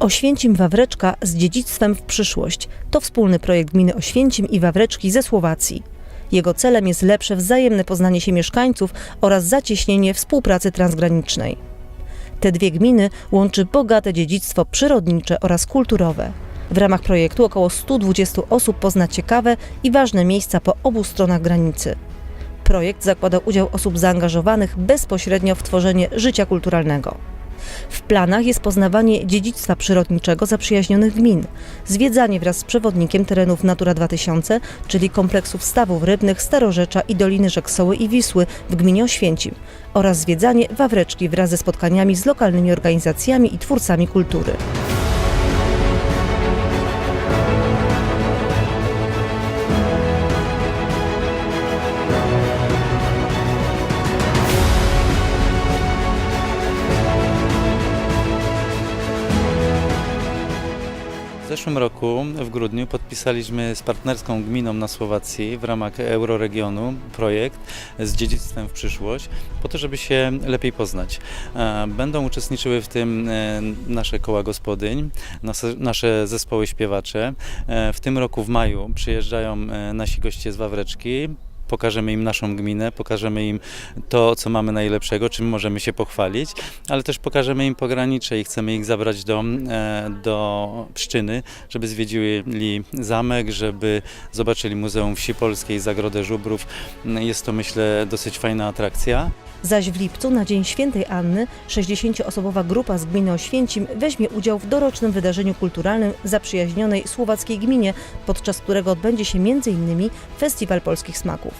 Oświęcim Wawreczka z dziedzictwem w przyszłość to wspólny projekt gminy Oświęcim i Wawreczki ze Słowacji. Jego celem jest lepsze wzajemne poznanie się mieszkańców oraz zacieśnienie współpracy transgranicznej. Te dwie gminy łączy bogate dziedzictwo przyrodnicze oraz kulturowe. W ramach projektu około 120 osób pozna ciekawe i ważne miejsca po obu stronach granicy. Projekt zakłada udział osób zaangażowanych bezpośrednio w tworzenie życia kulturalnego. W planach jest poznawanie dziedzictwa przyrodniczego zaprzyjaźnionych gmin, zwiedzanie wraz z przewodnikiem terenów Natura 2000, czyli kompleksów stawów rybnych Starorzecza i Doliny Rzek Soły i Wisły w gminie Oświęcim oraz zwiedzanie Wawreczki wraz ze spotkaniami z lokalnymi organizacjami i twórcami kultury. W zeszłym roku, w grudniu, podpisaliśmy z partnerską gminą na Słowacji w ramach Euroregionu projekt z dziedzictwem w przyszłość, po to, żeby się lepiej poznać. E, Będą uczestniczyły w tym e, nasze koła gospodyń, nasze, zespoły śpiewacze. E, W tym roku w maju przyjeżdżają nasi goście z Wawreczki. Pokażemy im naszą gminę, pokażemy im to, co mamy najlepszego, czym możemy się pochwalić, ale też pokażemy im pogranicze i chcemy ich zabrać do, e, do Pszczyny, żeby zwiedzili zamek, żeby zobaczyli Muzeum Wsi Polskiej, Zagrodę Żubrów. Jest to, myślę, dosyć fajna atrakcja. Zaś w lipcu na Dzień Świętej Anny 60-osobowa grupa z gminy Oświęcim weźmie udział w dorocznym wydarzeniu kulturalnym zaprzyjaźnionej słowackiej gminie, podczas którego odbędzie się m.in. Festiwal Polskich Smaków.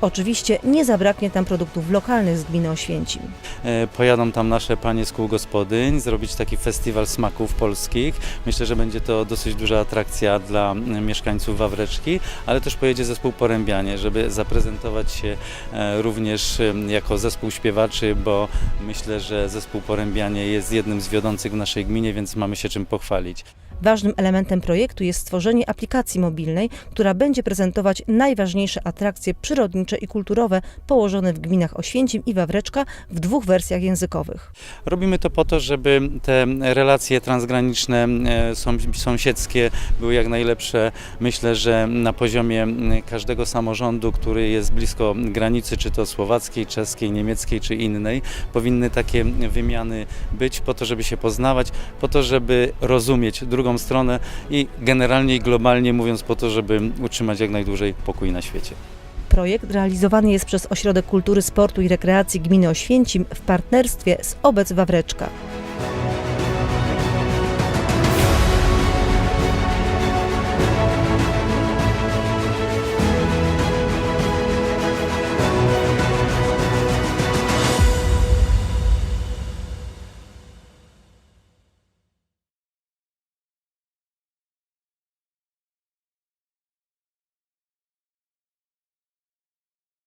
Oczywiście nie zabraknie tam produktów lokalnych z gminy Oświęcim. E, Pojadą tam nasze panie z kół gospodyń, zrobić taki festiwal smaków polskich. Myślę, że będzie to dosyć duża atrakcja dla mieszkańców Wawreczki, ale też pojedzie zespół Porębianie, żeby zaprezentować się e, również jako zespół śpiewaczy, bo myślę, że zespół Porębianie jest jednym z wiodących w naszej gminie, więc mamy się czym pochwalić. Ważnym elementem projektu jest stworzenie aplikacji mobilnej, która będzie prezentować najważniejsze atrakcje przyrodnicze i kulturowe położone w gminach Oświęcim i Wawreczka w dwóch wersjach językowych. Robimy to po to, żeby te relacje transgraniczne, e, są- sąsiedzkie były jak najlepsze. Myślę, że na poziomie każdego samorządu, który jest blisko granicy, czy to słowackiej, czeskiej, niemieckiej, czy innej, powinny takie wymiany być po to, żeby się poznawać, po to, żeby rozumieć drugą stronę i generalnie i globalnie mówiąc po to, żeby utrzymać jak najdłużej pokój na świecie. Projekt realizowany jest przez Ośrodek Kultury, Sportu i Rekreacji Gminy Oświęcim w partnerstwie z Obec Wawreczka.